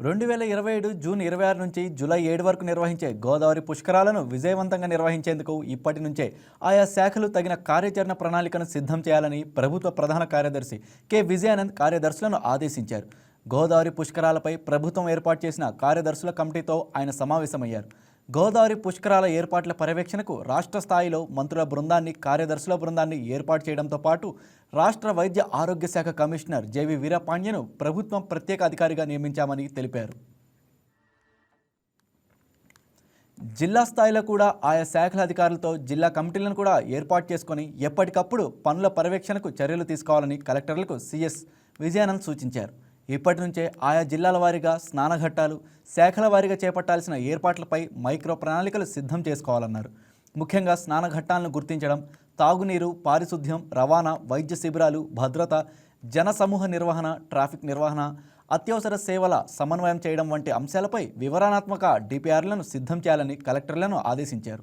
రెండు వేల ఇరవై ఏడు జూన్ ఇరవై ఆరు నుంచి జూలై ఏడు వరకు నిర్వహించే గోదావరి పుష్కరాలను విజయవంతంగా నిర్వహించేందుకు ఇప్పటి నుంచే ఆయా శాఖలు తగిన కార్యాచరణ ప్రణాళికను సిద్ధం చేయాలని ప్రభుత్వ ప్రధాన కార్యదర్శి కె. విజయానంద్ కార్యదర్శులను ఆదేశించారు. గోదావరి పుష్కరాలపై ప్రభుత్వం ఏర్పాటు చేసిన కార్యదర్శుల కమిటీతో ఆయన సమావేశమయ్యారు. గోదావరి పుష్కరాల ఏర్పాట్ల పర్యవేక్షణకు రాష్ట్ర స్థాయిలో మంత్రుల బృందాన్ని కార్యదర్శుల బృందాన్ని ఏర్పాటు చేయడంతో పాటు రాష్ట్ర వైద్య ఆరోగ్య శాఖ కమిషనర్ జేవి వీరపాండ్యను ప్రభుత్వం ప్రత్యేక అధికారిగా నియమించామని తెలిపారు. జిల్లా స్థాయిలో కూడా ఆయా శాఖల అధికారులతో జిల్లా కమిటీలను కూడా ఏర్పాటు చేసుకొని ఎప్పటికప్పుడు పనుల పర్యవేక్షణకు చర్యలు తీసుకోవాలని కలెక్టర్లకు సిఎస్ విజయానంద్ సూచించారు. ఇప్పటి నుంచే ఆయా జిల్లాల వారీగా స్నానఘట్టాలు శాఖల వారీగా చేపట్టాల్సిన ఏర్పాట్లపై మైక్రో ప్రణాళికలు సిద్ధం చేసుకోవాలన్నారు. ముఖ్యంగా స్నానఘట్టాలను గుర్తించడం తాగునీరు పారిశుద్ధ్యం రవాణా వైద్య శిబిరాలు భద్రత జనసమూహ నిర్వహణ ట్రాఫిక్ నిర్వహణ అత్యవసర సేవల సమన్వయం చేయడం వంటి అంశాలపై వివరణాత్మక డిపిఆర్లను సిద్ధం చేయాలని కలెక్టర్లను ఆదేశించారు.